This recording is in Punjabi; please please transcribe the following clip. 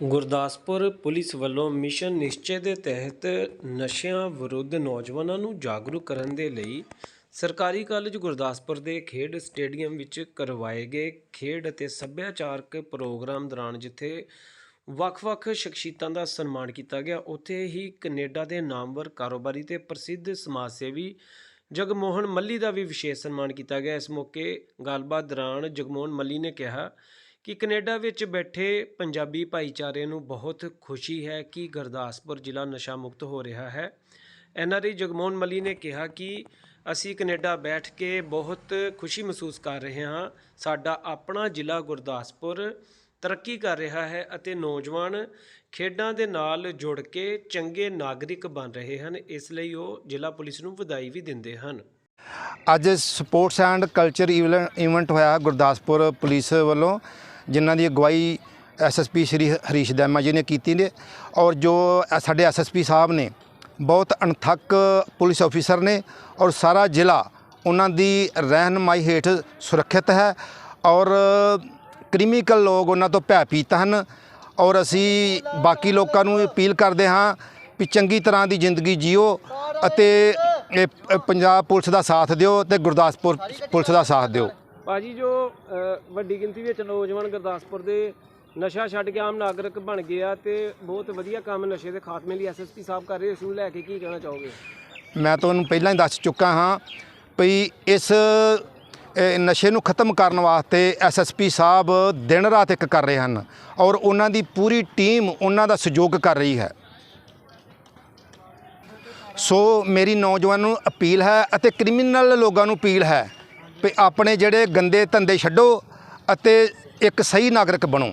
ਗੁਰਦਾਸਪੁਰ ਪੁਲਿਸ ਵੱਲੋਂ ਮਿਸ਼ਨ ਨਿਸ਼ਚੇ ਦੇ ਤਹਿਤ ਨਸ਼ਿਆਂ ਵਿਰੁੱਧ ਨੌਜਵਾਨਾਂ ਨੂੰ ਜਾਗਰੂਕ ਕਰਨ ਦੇ ਲਈ ਸਰਕਾਰੀ ਕਾਲਜ ਗੁਰਦਾਸਪੁਰ ਦੇ ਖੇਡ ਸਟੇਡੀਅਮ ਵਿੱਚ ਕਰਵਾਏ ਗਏ ਖੇਡ ਅਤੇ ਸੱਭਿਆਚਾਰਕ ਪ੍ਰੋਗਰਾਮ ਦੌਰਾਨ ਜਿੱਥੇ ਵੱਖ-ਵੱਖ ਸ਼ਖਸੀਅਤਾਂ ਦਾ ਸਨਮਾਨ ਕੀਤਾ ਗਿਆ, ਉੱਥੇ ਹੀ ਕੈਨੇਡਾ ਦੇ ਨਾਮਵਰ ਕਾਰੋਬਾਰੀ ਤੇ ਪ੍ਰਸਿੱਧ ਸਮਾਜ ਸੇਵੀ ਜਗਮੋਹਨ ਮੱਲੀ ਦਾ ਵੀ ਵਿਸ਼ੇਸ਼ ਸਨਮਾਨ ਕੀਤਾ ਗਿਆ। ਇਸ ਮੌਕੇ ਗੱਲਬਾਤ ਦੌਰਾਨ ਜਗਮੋਹਨ ਮੱਲੀ ਨੇ ਕਿਹਾ ਕਿ ਕੈਨੇਡਾ ਵਿੱਚ ਬੈਠੇ ਪੰਜਾਬੀ ਭਾਈਚਾਰੇ ਨੂੰ ਬਹੁਤ ਖੁਸ਼ੀ ਹੈ ਕਿ ਗੁਰਦਾਸਪੁਰ ਜ਼ਿਲ੍ਹਾ ਨਸ਼ਾ ਮੁਕਤ ਹੋ ਰਿਹਾ ਹੈ। ਐਨਆਰਆਈ ਜਗਮੋਹਨ ਮਲੀ ਨੇ ਕਿਹਾ ਕਿ ਅਸੀਂ ਕੈਨੇਡਾ ਬੈਠ ਕੇ ਬਹੁਤ ਖੁਸ਼ੀ ਮਹਿਸੂਸ ਕਰ ਰਹੇ ਹਾਂ। ਸਾਡਾ ਆਪਣਾ ਜ਼ਿਲ੍ਹਾ ਗੁਰਦਾਸਪੁਰ ਤਰੱਕੀ ਕਰ ਰਿਹਾ ਹੈ ਅਤੇ ਨੌਜਵਾਨ ਖੇਡਾਂ ਦੇ ਨਾਲ ਜੁੜ ਕੇ ਚੰਗੇ ਨਾਗਰਿਕ ਬਣ ਰਹੇ ਹਨ। ਇਸ ਲਈ ਉਹ ਜ਼ਿਲ੍ਹਾ ਪੁਲਿਸ ਨੂੰ ਵਧਾਈ ਵੀ ਦਿੰਦੇ ਹਨ। ਅੱਜ ਸਪੋਰਟਸ ਐਂਡ ਕਲਚਰ ਇਵੈਂਟ ਹੋਇਆ ਗੁਰਦਾਸਪੁਰ ਪੁਲਿਸ ਵੱਲੋਂ। ਜਿਨ੍ਹਾਂ ਦੀ ਅਗਵਾਈ ਐਸਐਸਪੀ ਸ਼੍ਰੀ ਹਰੀਸ਼ ਦੈਮਾ ਜੀ ਨੇ ਕੀਤੀ ਨੇ ਔਰ ਜੋ ਐ- ਸਾਡੇ ਐਸਐਸਪੀ ਸਾਹਿਬ ਨੇ ਬਹੁਤ ਅਣਥੱਕ ਪੁਲਿਸ ਅਫੀਸਰ ਨੇ ਔਰ ਸਾਰਾ ਜ਼ਿਲ੍ਹਾ ਉਹਨਾਂ ਦੀ ਰਹਿਨਮਾਈ ਹੇਠ ਸੁਰੱਖਿਅਤ ਹੈ ਔਰ ਕ੍ਰਿਮੀਕਲ ਲੋਕ ਉਹਨਾਂ ਤੋਂ ਭੈ ਭੈਭੀਤ ਹਨ ਔਰ ਅਸੀਂ ਬਾਕੀ ਲੋਕਾਂ ਨੂੰ ਅਪੀਲ ਕਰਦੇ ਹਾਂ ਵੀ ਚੰਗੀ ਤਰ੍ਹਾਂ ਦੀ ਜ਼ਿੰਦਗੀ ਜੀਓ ਅਤੇ ਇਹ ਪੰਜਾਬ ਪੁਲਿਸ ਦਾ ਸਾਥ ਦਿਓ ਤੇ ਗੁਰਦਾਸਪੁਰ ਪੁਲਿਸ ਦਾ ਸਾਥ ਦਿਓ। ਭਾਜੀ ਜੋ ਵੱਡੀ ਗਿਣਤੀ ਵਿੱਚ ਨੌਜਵਾਨ ਗੁਰਦਾਸਪੁਰ ਦੇ ਨਸ਼ਾ ਛੱਡ ਕੇ ਆਮ ਨਾਗਰਿਕ ਬਣ ਗਏ ਆ ਤੇ ਬਹੁਤ ਵਧੀਆ ਕੰਮ ਨਸ਼ੇ ਦੇ ਖਾਤਮੇ ਲਈ ਐਸਐਸਪੀ ਸਾਹਿਬ ਕਰ ਰਹੇ ਇਸ ਨੂੰ ਲੈ ਕੇ ਕੀ ਕਹਿਣਾ ਚਾਹੋਗੇ? ਮੈਂ ਤੁਹਾਨੂੰ ਪਹਿਲਾਂ ਹੀ ਦੱਸ ਚੁੱਕਾ ਹਾਂ ਵੀ ਇਸ ਨਸ਼ੇ ਨੂੰ ਖਤਮ ਕਰਨ ਵਾਸਤੇ ਐਸਐਸਪੀ ਸਾਹਿਬ ਦਿਨ ਰਾਤ ਇੱਕ ਕਰ ਰਹੇ ਹਨ ਔਰ ਉਹਨਾਂ ਦੀ ਪੂਰੀ ਟੀਮ ਉਹਨਾਂ ਦਾ ਸਹਿਯੋਗ ਕਰ ਰਹੀ ਹੈ। ਸੋ ਮੇਰੀ ਨੌਜਵਾਨ ਨੂੰ ਅਪੀਲ ਹੈ ਅਤੇ ਕ੍ਰਿਮੀਨਲ ਲੋਕਾਂ ਨੂੰ ਅਪੀਲ ਹੈ ਵੀ ਆਪਣੇ ਜਿਹੜੇ ਗੰਦੇ ਧੰਦੇ ਛੱਡੋ ਅਤੇ ਇੱਕ ਸਹੀ ਨਾਗਰਿਕ ਬਣੋ।